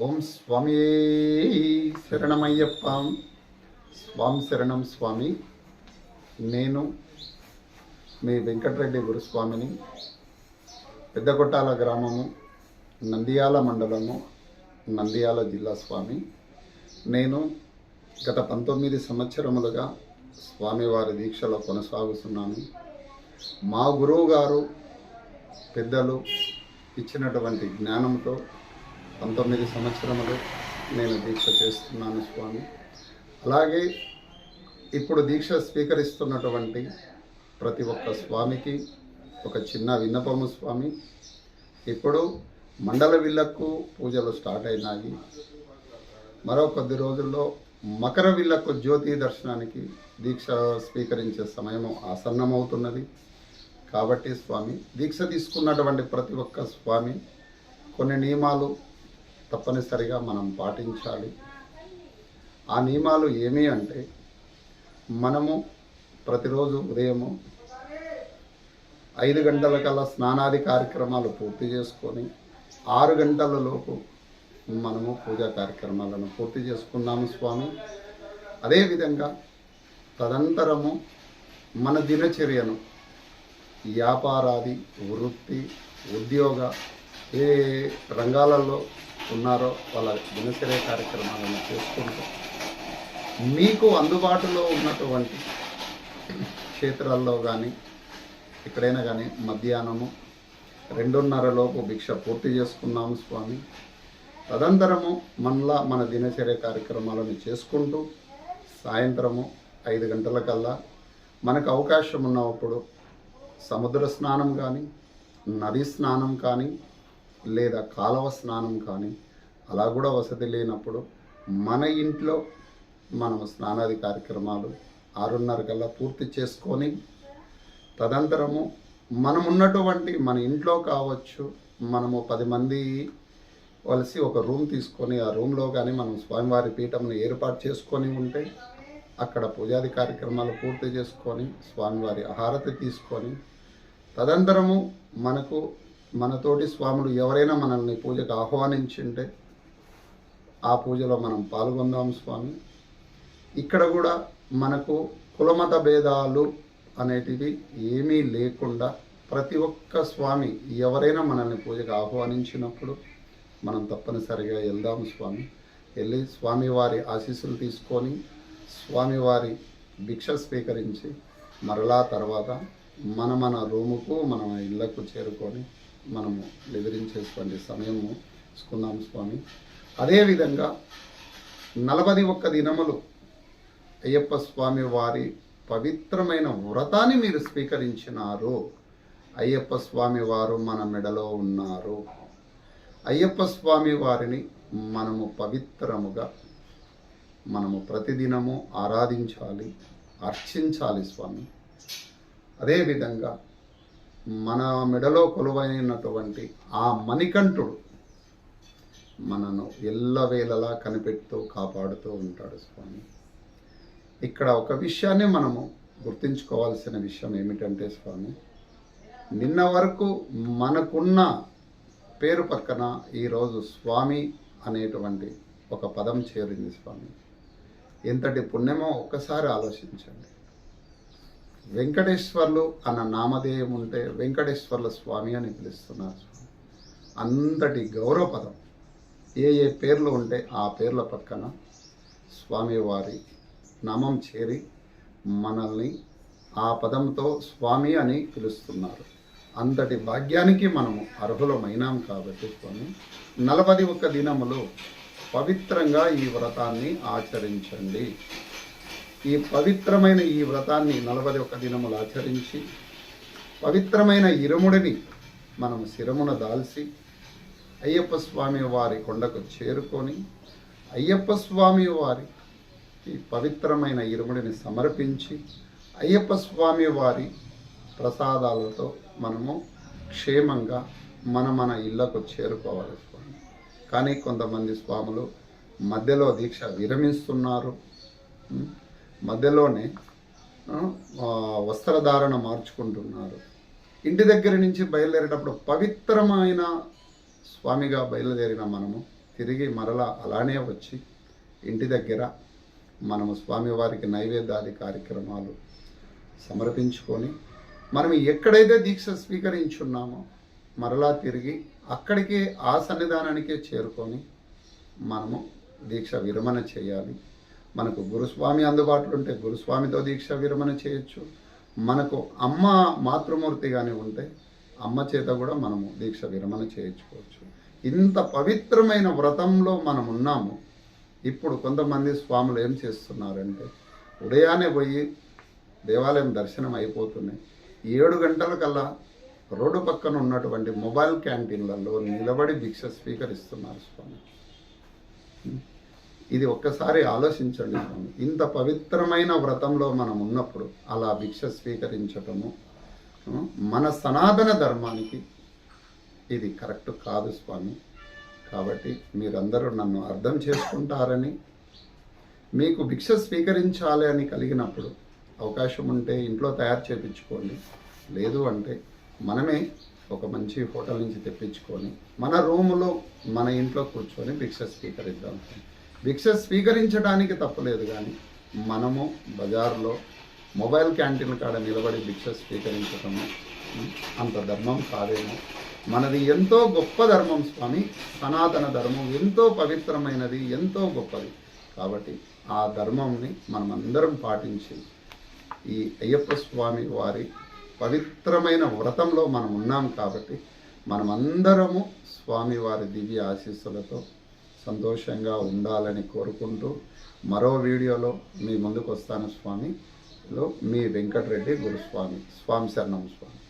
ఓం స్వామి శరణమయ్యప్ప. స్వామి శరణం స్వామి. నేను మీ వెంకటరెడ్డి గురుస్వామిని. పెద్దకొట్టాల గ్రామము నంద్యాల మండలము నంద్యాల జిల్లా స్వామి. నేను గత పంతొమ్మిది సంవత్సరములుగా స్వామివారి దీక్షలో కొనసాగుతున్నాను. మా గురువు గారు పెద్దలు ఇచ్చినటువంటి జ్ఞానంతో పంతొమ్మిది సంవత్సరములు నేను దీక్ష చేస్తున్నాను స్వామి. అలాగే ఇప్పుడు దీక్ష స్వీకరిస్తున్నటువంటి ప్రతి ఒక్క స్వామికి ఒక చిన్న విన్నపము స్వామి. ఇప్పుడు మండల విల్లకు పూజలు స్టార్ట్ అయినాయి. మరో కొద్ది రోజుల్లో మకర విల్లకు జ్యోతి దర్శనానికి దీక్ష స్వీకరించే సమయం ఆసన్నమవుతున్నది. కాబట్టి స్వామి దీక్ష తీసుకున్నటువంటి ప్రతి ఒక్క స్వామి కొన్ని నియమాలు తప్పనిసరిగా మనం పాటించాలి. ఆ నియమాలు ఏమి అంటే మనము ప్రతిరోజు ఉదయము ఐదు గంటల కల్లా స్నానాది కార్యక్రమాలు పూర్తి చేసుకొని ఆరు గంటలలోపు మనము పూజా కార్యక్రమాలను పూర్తి చేసుకున్నాము స్వామి. అదేవిధంగా తదనంతరము మన దినచర్యను వ్యాపారాది వృత్తి ఉద్యోగ ఏ రంగాలలో ఉన్నారో వాళ్ళ దినచర్య కార్యక్రమాలను చేసుకుంటూ మీకు అందుబాటులో ఉన్నటువంటి క్షేత్రాల్లో కానీ ఎక్కడైనా కానీ మధ్యాహ్నము రెండున్నరలోపు భిక్ష పూర్తి చేసుకున్నాము స్వామి. తదంతరము మనలా మన దినచర్య కార్యక్రమాలను చేసుకుంటూ సాయంత్రము ఐదు గంటలకల్లా మనకు అవకాశం ఉన్నప్పుడు సముద్ర స్నానం కానీ నది స్నానం కానీ లేదా కాలవ స్నానం కానీ అలా కూడా వసతి లేనప్పుడు మన ఇంట్లో మనం స్నానాది కార్యక్రమాలు ఆరున్నర కల్లా పూర్తి చేసుకొని తదంతరము మనం ఉన్నటువంటి మన ఇంట్లో కావచ్చు మనము పది మంది కలిసి ఒక రూమ్ తీసుకొని ఆ రూమ్లో కానీ మనం స్వామివారి పీఠంను ఏర్పాటు చేసుకొని ఉంటే అక్కడ పూజాది కార్యక్రమాలు పూర్తి చేసుకొని స్వామివారి ఆహారతి తీసుకొని తదంతరము మనకు మనతోటి స్వాములు ఎవరైనా మనల్ని పూజకు ఆహ్వానించింటే ఆ పూజలో మనం పాల్గొందాం స్వామి. ఇక్కడ కూడా మనకు కులమత భేదాలు అనేటివి ఏమీ లేకుండా ప్రతి ఒక్క స్వామి ఎవరైనా మనల్ని పూజకు ఆహ్వానించినప్పుడు మనం తప్పనిసరిగా వెళ్దాం స్వామి. వెళ్ళి స్వామివారి ఆశీస్సులు తీసుకొని స్వామివారి భిక్ష స్వీకరించి మరలా తర్వాత మన మన రూముకు మన ఇళ్ళకు చేరుకొని మనము వివరించేటువంటి సమయము తీసుకున్నాం స్వామి. అదేవిధంగా నలభై ఒక్క దినములు అయ్యప్ప స్వామి వారి పవిత్రమైన వ్రతాన్ని మీరు స్వీకరించినారు. అయ్యప్ప స్వామి వారు మన మెడలో ఉన్నారు. అయ్యప్ప స్వామి వారిని మనము పవిత్రముగా మనము ప్రతిదినము ఆరాధించాలి అర్చించాలి స్వామి. అదేవిధంగా మన మెడలో కొలువైనటువంటి ఆ మణికంఠుడు మనను ఎల్లవేళలా కనిపెడుతూ కాపాడుతూ ఉంటాడు స్వామి. ఇక్కడ ఒక విషయాన్ని మనము గుర్తుంచుకోవాల్సిన విషయం ఏమిటంటే స్వామి నిన్న వరకు మనకున్న పేరు పక్కన ఈరోజు స్వామి అనేటువంటి ఒక పదం చేరింది స్వామి. ఎంతటి పుణ్యమో ఒక్కసారి ఆలోచించండి. వెంకటేశ్వర్లు అన్న నామధేయం ఉంటే వెంకటేశ్వర్ల స్వామి అని పిలుస్తున్నారు. అంతటి గౌరవ పదం ఏ ఏ పేర్లు ఉంటే ఆ పేర్ల పక్కన స్వామివారి నామం చేరి మనల్ని ఆ పదంతో స్వామి అని పిలుస్తున్నారు. అంతటి భాగ్యానికి మనము అర్హులమైనాం కాబట్టి స్వామి నలభై ఒక్క దినములు పవిత్రంగా ఈ వ్రతాన్ని ఆచరించండి. ఈ పవిత్రమైన ఈ వ్రతాన్ని నలభై ఒక్క దినములు ఆచరించి పవిత్రమైన ఇరుముడిని మనం శిరమున దాల్చి అయ్యప్ప స్వామి వారి కొండకు చేరుకొని అయ్యప్ప స్వామి వారి ఈ పవిత్రమైన ఇరుముడిని సమర్పించి అయ్యప్ప స్వామి వారి ప్రసాదాలతో మనము క్షేమంగా మన మన ఇళ్ళకు చేరుకోవాలి స్వామి. కానీ కొంతమంది స్వాములు మధ్యలో దీక్ష విరమిస్తున్నారు. మధ్యలోనే వస్త్రధారణ మార్చుకుంటున్నారు. ఇంటి దగ్గర నుంచి బయలుదేరేటప్పుడు పవిత్రమైన స్వామిగా బయలుదేరిన మనము తిరిగి మరలా అలానే వచ్చి ఇంటి దగ్గర మనము స్వామివారికి నైవేద్యాది కార్యక్రమాలు సమర్పించుకొని మనం ఎక్కడైతే దీక్ష స్వీకరించున్నామో మరలా తిరిగి అక్కడికే ఆ సన్నిధానానికే చేరుకొని మనము దీక్ష విరమణ చేయాలి. మనకు గురుస్వామి అందుబాటులో ఉంటే గురుస్వామితో దీక్ష విరమణ చేయొచ్చు. మనకు అమ్మ మాతృమూర్తి కానీ ఉంటే అమ్మ చేత కూడా మనము దీక్ష విరమణ చేయించుకోవచ్చు. ఇంత పవిత్రమైన వ్రతంలో మనం ఉన్నాము. ఇప్పుడు కొంతమంది స్వాములు ఏం చేస్తున్నారంటే ఉదయాన్నే పోయి దేవాలయం దర్శనం అయిపోతున్నాయి. ఏడు గంటలకల్లా రోడ్డు పక్కన ఉన్నటువంటి మొబైల్ క్యాంటీన్లలో నిలబడి దీక్ష స్వీకరిస్తున్నారు స్వామి. ఇది ఒక్కసారి ఆలోచించండి స్వామి. ఇంత పవిత్రమైన వ్రతంలో మనం ఉన్నప్పుడు అలా భిక్ష స్వీకరించటము మన సనాతన ధర్మానికి ఇది కరెక్ట్ కాదు స్వామి. కాబట్టి మీరందరూ నన్ను అర్థం చేసుకుంటారని మీకు భిక్ష స్వీకరించాలి అని కలిగినప్పుడు అవకాశం ఉంటే ఇంట్లో తయారు చేపించుకోండి. లేదు అంటే మనమే ఒక మంచి హోటల్ నుంచి తెప్పించుకొని మన రూములో మన ఇంట్లో కూర్చొని భిక్ష స్వీకరిద్దాం. భిక్ష స్వీకరించడానికి తప్పలేదు కానీ మనము బజార్లో మొబైల్ క్యాంటీన్ కాడ నిలబడి భిక్ష స్వీకరించటము అంత ధర్మం కాదేమో. మనది ఎంతో గొప్ప ధర్మం స్వామి. సనాతన ధర్మం ఎంతో పవిత్రమైనది ఎంతో గొప్పది. కాబట్టి ఆ ధర్మంని మనమందరం పాటించి ఈ అయ్యప్ప స్వామి వారి పవిత్రమైన వ్రతంలో మనం ఉన్నాం కాబట్టి మనమందరము స్వామి వారి దివ్య ఆశీస్సులతో సంతోషంగా ఉండాలని కోరుకుంటూ మరో వీడియోలో మీ ముందుకు వస్తాను స్వామి. మీ వెంకటరెడ్డి గురుస్వామి. స్వామి శరణం స్వామి.